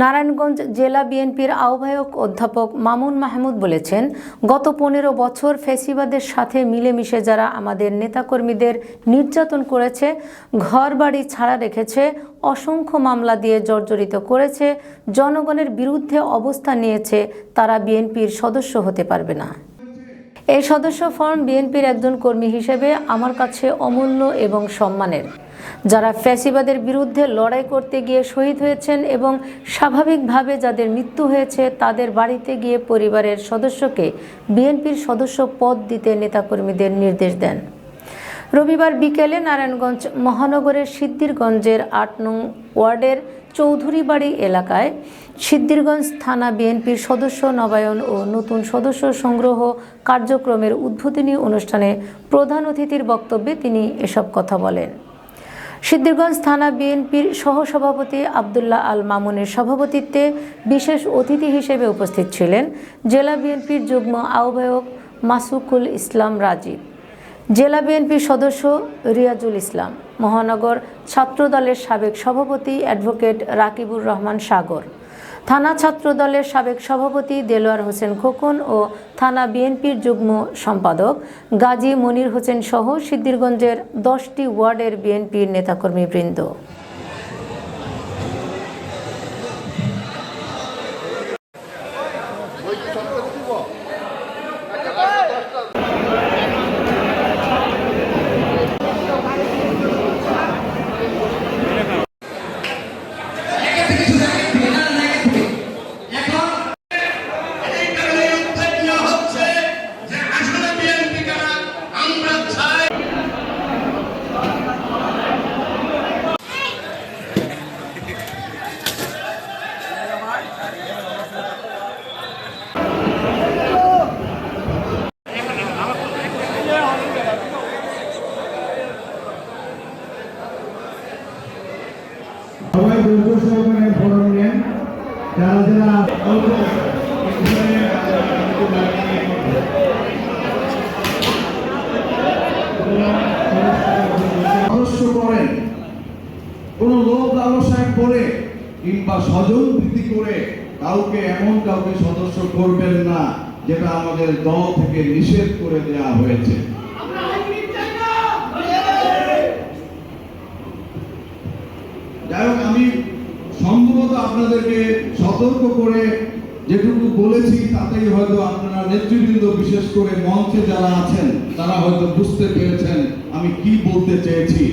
নারায়ণগঞ্জ জেলা বিএনপির আহ্বায়ক অধ্যাপক মামুন মাহমুদ বলেছেন, গত পনেরো বছর ফেসিবাদের সাথে মিলেমিশে যারা আমাদের নেতাকর্মীদের নির্যাতন করেছে, ঘরবাড়ি ছাড়া রেখেছে, অসংখ্য মামলা দিয়ে জর্জরিত করেছে, জনগণের বিরুদ্ধে অবস্থান নিয়েছে, তারা বিএনপির সদস্য হতে পারবে না। এই সদস্য ফর্ম বিএনপির একজন কর্মী হিসেবে আমার কাছে অমূল্য এবং সম্মানের। যারা ফ্যাসিবাদের বিরুদ্ধে লড়াই করতে গিয়ে শহীদ হয়েছেন এবং স্বাভাবিকভাবে যাদের মৃত্যু হয়েছে, তাদের বাড়িতে গিয়ে পরিবারের সদস্যকে বিএনপির সদস্য পদ দিতে নেতাকর্মীদের নির্দেশ দেন। রবিবার বিকেলে নারায়ণগঞ্জ মহানগরের সিদ্ধিরগঞ্জের আট নং ওয়ার্ডের চৌধুরীবাড়ি এলাকায় সিদ্দিরগঞ্জ থানা বিএনপির সদস্য নবায়ন ও নতুন সদস্য সংগ্রহ কার্যক্রমের উদ্বোধনী অনুষ্ঠানে প্রধান অতিথির বক্তব্যে তিনি এসব কথা বলেন। সিদ্দিরগঞ্জ থানা বিএনপির সহসভাপতি আবদুল্লাহ আল মামুনের সভাপতিত্বে বিশেষ অতিথি হিসেবে উপস্থিত ছিলেন জেলা বিএনপির যুগ্ম আহ্বায়ক মাসুকুল ইসলাম রাজীব। জেলা বিএনপির সদস্য রিয়াজুল ইসলাম, মহানগর ছাত্রদলের সাবেক সভাপতি অ্যাডভোকেট রাকিবুর রহমান সাগর, থানা ছাত্রদলের সাবেক সভাপতি দেলোয়ার হোসেন খোকন ও থানা বিএনপির যুগ্ম সম্পাদক গাজী মনির হোসেন সহ সিদ্ধিরগঞ্জের দশটি ওয়ার্ডের বিএনপির নেতাকর্মীবৃন্দ। করেন, কোন লোক লালসায় করে কিংবা স্বজন প্রীতি করে কাউকে এমন কাউকে সদস্য করবেন না যেটা আমাদের দল থেকে নিষেধ করে দেওয়া হয়েছে। যাই হোক আমি সম্ভবত আপনাদেরকে সতর্ক করে যেটুকু বলেছি, তাতেই হয়তো আপনারা নেতৃবৃন্দ, বিশেষ করে মঞ্চে যারা আছেন, তারা হয়তো বুঝতে পেরেছেন আমি কি বলতে চেয়েছি।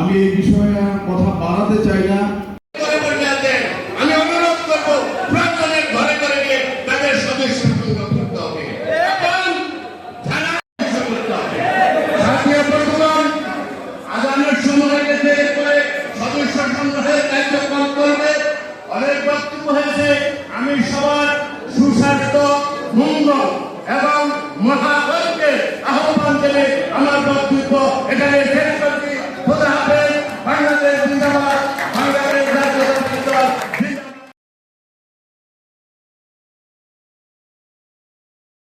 আমি এই বিষয়ে কথা বাড়াতে চাই না করে পর্যায়ে আমি অনুরোধ করব প্রয়োজনের ঘরে ঘরে গিয়ে তাদের সদস্য সংগ্রহ করতে হবে এবং থানা সদস্য করতে হবে জাতীয় প্রশাসন আগামীর সময় গেছে এরপরে সদস্য সংগ্রহের কার্যক্রম করবে অনেক বক্তব্য হয়েছে। আমি সবার সুস্বাস্থ্য মঙ্গল এবং মহাভাগ্যের আহ্বান দেবে আমার বক্তব্য এখানে